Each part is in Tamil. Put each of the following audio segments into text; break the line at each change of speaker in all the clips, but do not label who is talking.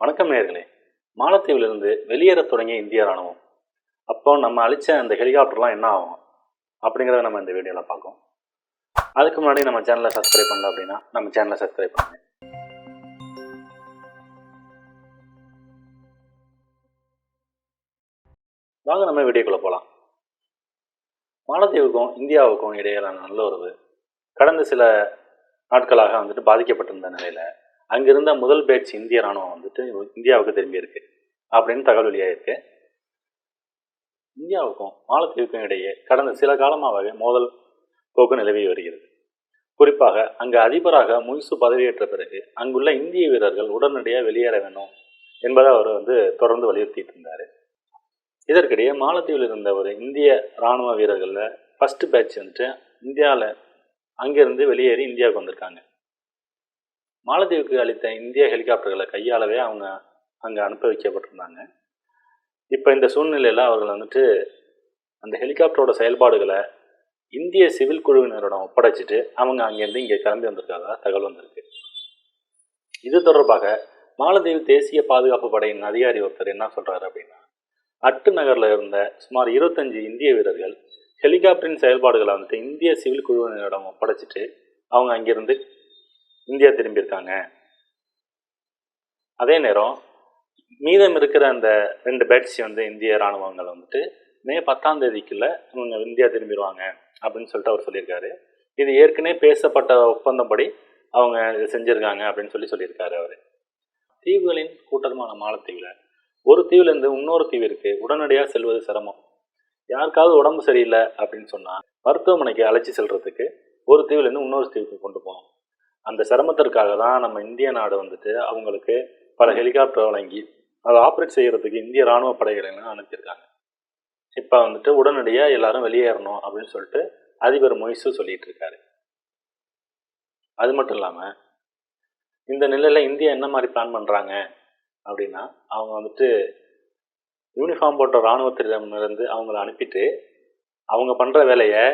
வணக்கம் நேர்களே மாலத்தீவிலிருந்து வெளியேற தொடங்கிய இந்திய ராணுவம் அப்போ நம்ம அழிச்ச அந்த ஹெலிகாப்டர்லாம் என்ன ஆகும்? அப்படிங்கிறத நம்ம இந்த வீடியோவில் பார்க்கோம். அதுக்கு முன்னாடி நம்ம சேனலை சப்ஸ்கிரைப் பண்ணல அப்படின்னா நம்ம சேனலை சப்ஸ்கிரைப் பண்ணுங்க. வாங்க நம்ம வீடியோக்குள்ளே போகலாம் மாலத்தீவுக்கும் இந்தியாவுக்கும் இடையிலான நல்ல உறவு கடந்த சில நாட்களாக வந்துட்டு பாதிக்கப்பட்டிருந்த நிலையில் அங்கிருந்த முதல் பேட்ச் இந்திய ராணுவம் வந்துட்டு இந்தியாவுக்கு திரும்பி இருக்கு அப்படின்னு தகவல் வெளியாயிருக்கு. இந்தியாவுக்கும் மாலத்தீவுக்கும் இடையே கடந்த சில காலமாகவே மோதல் போக்கு நிலவி வருகிறது. குறிப்பாக அங்கு அதிபராக முயசு பதவியேற்ற பிறகு அங்குள்ள இந்திய வீரர்கள் உடனடியாக வெளியேற வேண்டும் என்பதை அவர் வந்து தொடர்ந்து வலியுறுத்திட்டு இருந்தார். இதற்கிடையே மாலத்தீவில் இருந்த ஒரு இந்திய ராணுவ வீரர்களில் ஃபர்ஸ்ட் பேட்ச் வந்துட்டு இந்தியாவில் அங்கேருந்து வெளியேறி இந்தியாவுக்கு வந்திருக்காங்க. மாலத்தீவுக்கு அளித்த இந்திய ஹெலிகாப்டர்களை கையாளவே அவங்க அங்கே அனுப்ப வைக்கப்பட்டிருந்தாங்க. இப்போ இந்த சூழ்நிலையில் அவர்கள் வந்துட்டு அந்த ஹெலிகாப்டரோட செயல்பாடுகளை இந்திய சிவில் குழுவினரிடம் ஒப்படைச்சிட்டு அவங்க அங்கேருந்து இங்கே கிளம்பி வந்திருக்காங்க. தகவல் வந்திருக்கு. இது தொடர்பாக மாலத்தீவு தேசிய பாதுகாப்பு படையின் அதிகாரி ஒருத்தர் என்ன சொல்கிறாரு அப்படின்னா அட்டு நகரில் இருந்த சுமார் இருபத்தஞ்சு இந்திய வீரர்கள் ஹெலிகாப்டரின் செயல்பாடுகளை வந்துட்டு இந்திய சிவில் குழுவினரிடம் ஒப்படைச்சிட்டு அவங்க அங்கிருந்து இந்தியா திரும்பியிருக்காங்க. அதே நேரம் மீதம் இருக்கிற அந்த ரெண்டு பேட்ஸ் வந்து இந்திய இராணுவங்கள் வந்துட்டு மே பத்தாம் தேதிக்குள்ள இவங்க இந்தியா திரும்பிடுவாங்க அப்படின்னு சொல்லிட்டு அவர் சொல்லியிருக்காரு. இது ஏற்கனவே பேசப்பட்ட ஒப்பந்தப்படி அவங்க இதை செஞ்சுருக்காங்க அப்படின்னு சொல்லி சொல்லியிருக்காரு அவர். தீவுகளின் கூட்டமான மாலத்தீவில் ஒரு தீவுலேருந்து இன்னொரு தீவிற்கு உடனடியாக செல்வது சிரமம். யாருக்காவது உடம்பு சரியில்லை அப்படின்னு சொன்னால் மருத்துவமனைக்கு அழைச்சி செல்றதுக்கு ஒரு தீவுலேருந்து இன்னொரு தீவுக்கு கொண்டு போகணும். அந்த சிரமத்திற்காக தான் நம்ம இந்திய நாடு வந்துட்டு அவங்களுக்கு பல ஹெலிகாப்டர் வழங்கி அதை ஆப்ரேட் செய்கிறதுக்கு இந்திய ராணுவ படைகளெல்லாம் அனுப்பியிருக்காங்க. இப்போ வந்துட்டு உடனடியாக எல்லாரும் வெளியேறணும் அப்படின்னு சொல்லிட்டு அதிபர் மொய்சு சொல்லிட்டு இருக்காரு அது மட்டும் இல்லாமல் இந்த நிலையில் இந்தியா என்ன மாதிரி பிளான் பண்ணுறாங்க அப்படின்னா அவங்க வந்துட்டு யூனிஃபார்ம் போட்ட இராணுவத்திடமிருந்து அவங்கள அனுப்பிட்டு அவங்க பண்ணுற வேலையை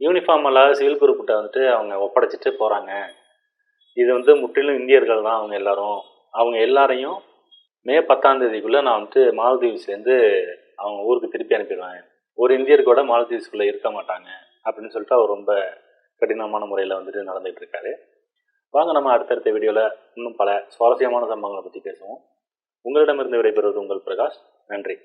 யூனிஃபார்ம் இல்லாத சிவில் குறிப்பிட்ட வந்துட்டு அவங்க ஒப்படைச்சிட்டு போகிறாங்க இது வந்து முற்றிலும் இந்தியர்கள் தான் அவங்க எல்லாரும். அவங்க எல்லாரையும் மே பத்தாம் தேதிக்குள்ளே நான் வந்துட்டு மாலத்தீவ்ஸ்லேருந்து அவங்க ஊருக்கு திருப்பி அனுப்பிடுவேன். ஒரு இந்தியர் கூட மாலத்தீவ்ஸ்குள்ளே இருக்க மாட்டாங்க அப்படின்னு சொல்லிட்டு அவர் ரொம்ப கடினமான முறையில் வந்துட்டு நடந்துகிட்டு இருக்காரு. வாங்க நம்ம அடுத்தடுத்த வீடியோவில் இன்னும் பல சுவாரஸ்யமான சம்பவங்களை பற்றி பேசுவோம். உங்களிடமிருந்து விடைபெறுவது உங்கள் பிரகாஷ். நன்றி.